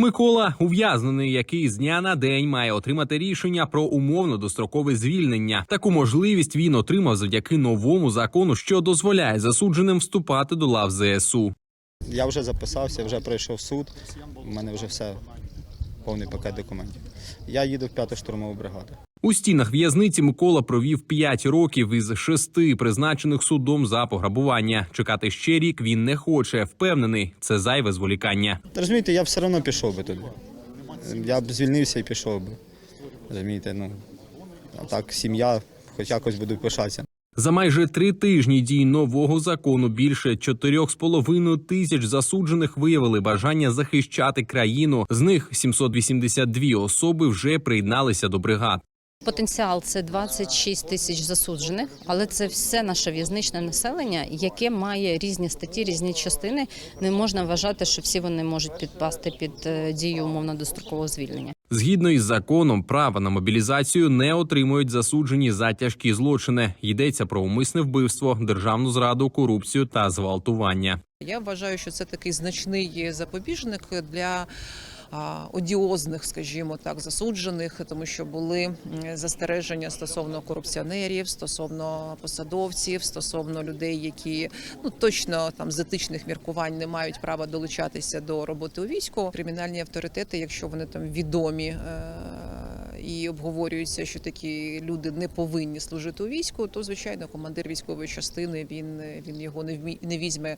Микола ув'язнений, який з дня на день має отримати рішення про умовно дострокове звільнення. Таку можливість він отримав завдяки новому закону, що дозволяє засудженим вступати до лав ЗСУ. Я вже записався, вже пройшов суд. У мене вже все повний пакет документів. Я їду в п'яту штурмову бригаду. У стінах в'язниці Микола провів 5 років із шести, призначених судом за пограбування. Чекати ще рік він не хоче. Впевнений, це зайве зволікання. Розумієте, я б все одно пішов би туди. Я б звільнився і пішов би. Розумієте, ну а так сім'я, хоч якось буду пишатися. За майже три тижні дій нового закону більше 4,5 тисяч засуджених виявили бажання захищати країну. З них 782 особи вже приєдналися до бригад. Потенціал це 26 тисяч засуджених, але це все наше в'язничне населення, яке має різні статті, різні частини. Не можна вважати, що всі вони можуть підпасти під е, дію умовно дострокового звільнення. Згідно із законом, права на мобілізацію не отримують засуджені за тяжкі злочини. Йдеться про умисне вбивство, державну зраду, корупцію та зґвалтування. Я вважаю, що це такий значний запобіжник для одіозних, скажімо так, засуджених, тому що були застереження стосовно корупціонерів, стосовно посадовців, стосовно людей, які ну точно там з етичних міркувань не мають права долучатися до роботи у війську. Кримінальні авторитети, якщо вони там відомі. е, І обговорюється, що такі люди не повинні служити у війську, то звичайно командир військової частини він, він його не вмі- не візьме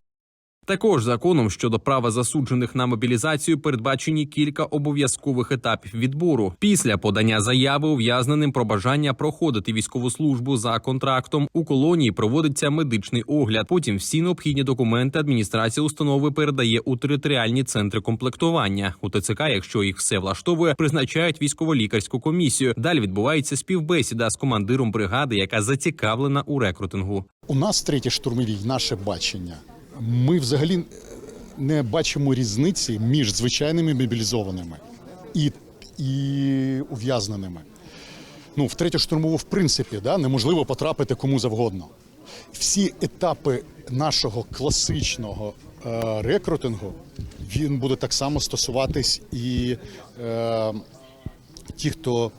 Також законом щодо права засуджених на мобілізацію передбачені кілька обов'язкових етапів відбору. Після подання заяви ув'язненим про бажання проходити військову службу за контрактом у колонії проводиться медичний огляд. Потім всі необхідні документи адміністрація установи передає у територіальні центри комплектування. У ТЦК, якщо їх все влаштовує, призначають військово-лікарську комісію. Далі відбувається співбесіда з командиром бригади, яка зацікавлена у рекрутингу. У нас третій штурмовій наше бачення. Ми взагалі не бачимо різниці між звичайними мобілізованими і, і ув'язненими. Ну, в третю штурмову, в принципі, да, неможливо потрапити кому завгодно. Всі етапи нашого класичного е, рекрутингу він буде так само стосуватись і е, ті, хто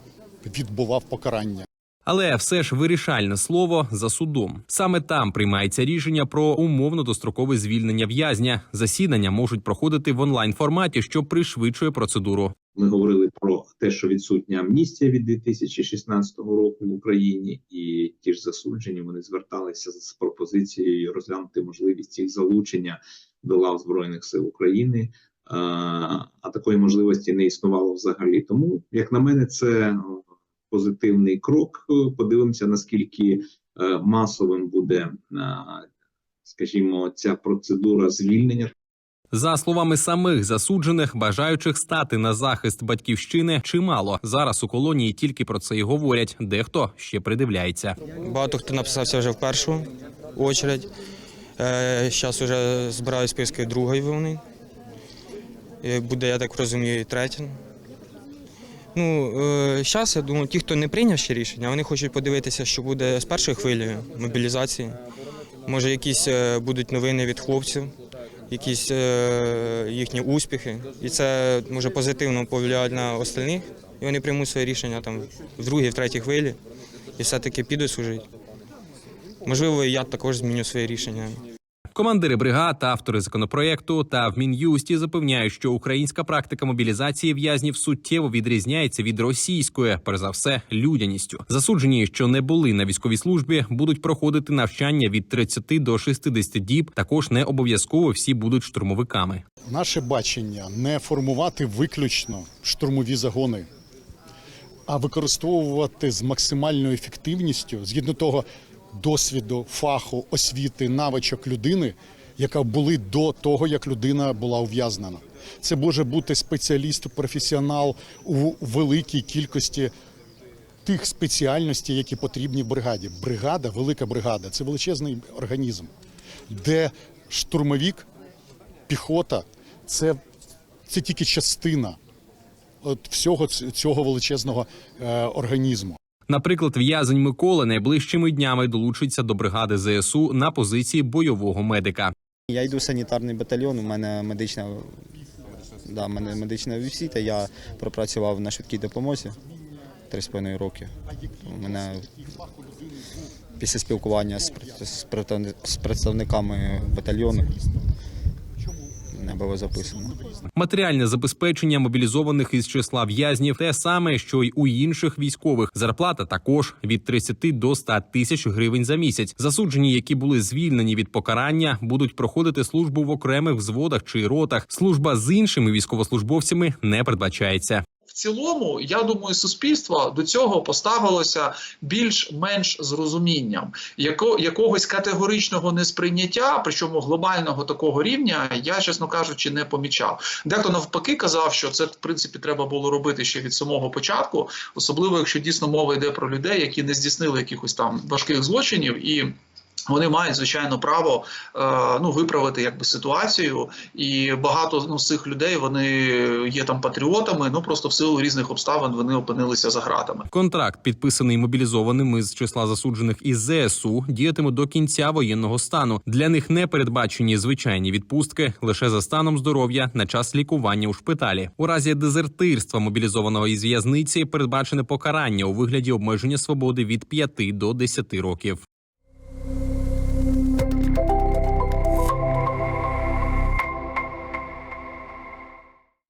відбував покарання. Але все ж вирішальне слово за судом. Саме там приймається рішення про умовно дострокове звільнення в'язня. Засідання можуть проходити в онлайн форматі, що пришвидшує процедуру. Ми говорили про те, що відсутня амністія від 2016 року в Україні, і ті ж засуджені вони зверталися з пропозицією розглянути можливість їх залучення до лав збройних сил України. А, такої можливості не існувало взагалі. Тому, як на мене, це позитивний крок. Подивимося, наскільки е, масовим буде, е, скажімо, ця процедура звільнення. За словами самих засуджених, бажаючих стати на захист батьківщини чимало. Зараз у колонії тільки про це і говорять. Дехто ще придивляється. Багато хто написався вже в першу очередь. Зараз вже збираю списки другої волни. Е, Буде, я так розумію, і третя. Ну, зараз, я думаю, ті, хто не прийняв ще рішення, вони хочуть подивитися, що буде з першою хвилею мобілізації. Може, якісь е, будуть новини від хлопців, якісь е, їхні успіхи. І це може позитивно повлияти на остальних. І вони приймуть своє рішення там в другій, в третій хвилі і все-таки підуть служити. Можливо, я також зміню своє рішення. Командири бригад, автори законопроекту та в мін'юсті запевняють, що українська практика мобілізації в'язнів суттєво відрізняється від російської, перш за все, людяністю. Засуджені, що не були на військовій службі, будуть проходити навчання від 30 до 60 діб. Також не обов'язково всі будуть штурмовиками. Наше бачення не формувати виключно штурмові загони, а використовувати з максимальною ефективністю згідно того досвіду, фаху, освіти, навичок людини, яка були до того, як людина була ув'язнена. Це може бути спеціаліст, професіонал у великій кількості тих спеціальностей, які потрібні в бригаді. Бригада, велика бригада це величезний організм, де штурмовік, піхота це, це тільки частина от всього цього величезного е, організму. Наприклад, в'язень Микола найближчими днями долучиться до бригади ЗСУ на позиції бойового медика. Я йду в санітарний батальйон, у мене медична Да, мене медична освіта, я пропрацював на швидкій допомозі 3,5 роки. У мене після спілкування з, з з представниками батальйону не було записано. Матеріальне забезпечення мобілізованих із числа в'язнів те саме, що й у інших військових. Зарплата також від 30 до 100 тисяч гривень за місяць. Засуджені, які були звільнені від покарання, будуть проходити службу в окремих взводах чи ротах. Служба з іншими військовослужбовцями не передбачається. Цілому, я думаю, суспільство до цього поставилося більш-менш з розумінням. Яко, якогось категоричного несприйняття, причому глобального такого рівня, я, чесно кажучи, не помічав. Дехто навпаки казав, що це в принципі треба було робити ще від самого початку, особливо якщо дійсно мова йде про людей, які не здійснили якихось там важких злочинів і. Вони мають звичайно право е, ну виправити якби ситуацію, і багато ну, з цих людей вони є там патріотами. Ну просто в силу різних обставин вони опинилися за гратами. Контракт, підписаний мобілізованими з числа засуджених із ЗСУ, діятиме до кінця воєнного стану. Для них не передбачені звичайні відпустки лише за станом здоров'я на час лікування у шпиталі. У разі дезертирства мобілізованого із в'язниці передбачене покарання у вигляді обмеження свободи від 5 до 10 років.